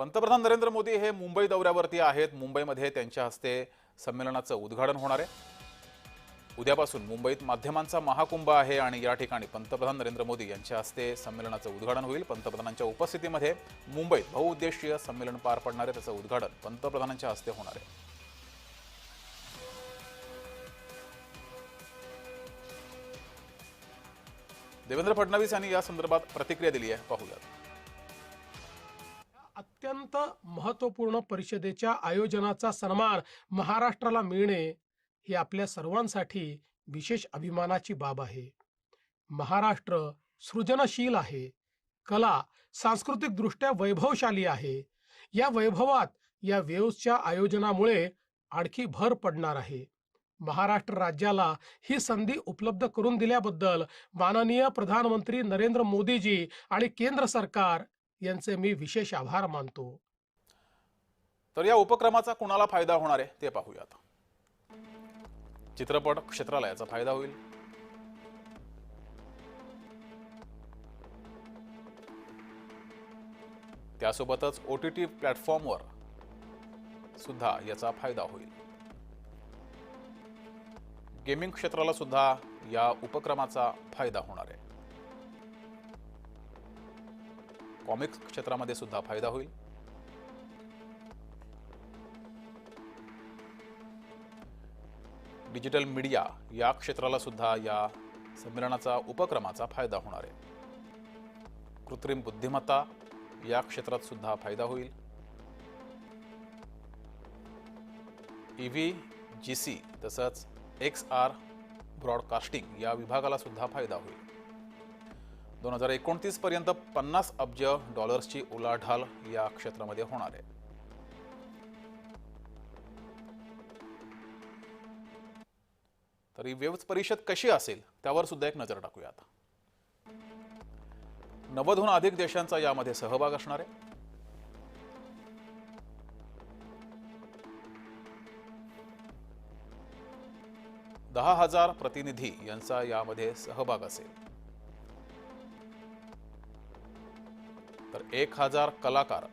पंतप्रधान नरेंद्र मोदी हे मुंबई दौऱ्यावरती आहेत. मुंबईमध्ये त्यांच्या हस्ते संमेलनाचं उद्घाटन होणार आहे. उद्यापासून मुंबईत माध्यमांचा महाकुंभ आहे आणि या ठिकाणी पंतप्रधान नरेंद्र मोदी यांच्या हस्ते संमेलनाचं उद्घाटन होईल. पंतप्रधानांच्या उपस्थितीमध्ये मुंबईत बहुउद्देशीय संमेलन पार पडणार आहे. त्याचं उद्घाटन पंतप्रधानांच्या हस्ते होणार आहे. देवेंद्र फडणवीस यांनी या संदर्भात प्रतिक्रिया दिली आहे. पाहूयात. अत्यंत महत्त्वपूर्ण परिषदेच्या आयोजनाचा सन्मान महाराष्ट्राला मिळणे ही आपल्या सर्वांसाठी विशेष अभिमानाची बाब आहे. महाराष्ट्र सृजनशील आहे. कला सांस्कृतिक दृष्ट्या वैभवशाली आहे. या वैभवात या वेव्सच्या आयोजनामुळे आणखी भर पडणार आहे. महाराष्ट्र राज्याला ही संधी उपलब्ध करून दिल्याबद्दल माननीय प्रधानमंत्री नरेंद्र मोदीजी आणि केंद्र सरकार यांचे मी विशेष आभार मानतो. तर या उपक्रमाचा कुणाला फायदा होणार आहे ते पाहूयात चित्रपट क्षेत्राला याचा फायदा होईल. त्यासोबतच ओ टी टी प्लॅटफॉर्मवर सुद्धा याचा फायदा होईल. गेमिंग क्षेत्राला सुद्धा या उपक्रमाचा फायदा होणार आहे. कॉमिक्स क्षेत्रामध्ये सुद्धा फायदा होईल. डिजिटल मीडिया या क्षेत्राला सुद्धा या संमेलनाचा उपक्रमाचा फायदा होणार आहे. कृत्रिम बुद्धिमत्ता या क्षेत्रात सुद्धा फायदा होईल. ई व्ही जी सी तसंच एक्स आर ब्रॉडकास्टिंग या विभागाला सुद्धा फायदा होईल. दोन हजार एकोणतीस पर्यंत पन्नास अब्ज डॉलर्सची उलाढाल या क्षेत्रामध्ये होणार आहे. तर ही वेव्स परिषद कशी असेल त्यावर सुद्धा एक नजर टाकूयात. नव्वदहून अधिक देशांचा यामध्ये सहभाग असणार आहे. दहा हजार प्रतिनिधी यांचा यामध्ये सहभाग असेल. तर एक हजार कलाकार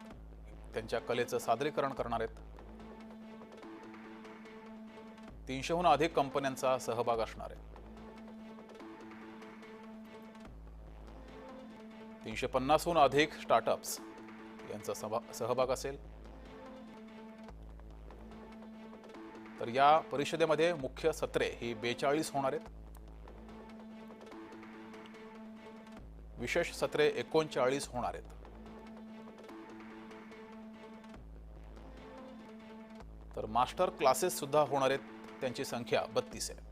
त्यांच्या कलेचं सादरीकरण करणार आहेत. तीनशेहून अधिक कंपन्यांचा सहभाग असणार आहे. तीनशे पन्नासहून अधिक स्टार्टअप्स यांचा सहभाग असेल. तर या परिषदेमध्ये मुख्य सत्रे ही बेचाळीस होणार आहेत. विशेष सत्रे एकोणचाळीस होणार आहेत. तर मास्टर क्लासेस सुद्धा होणार आहेत. त्यांची संख्या बत्तीस आहे.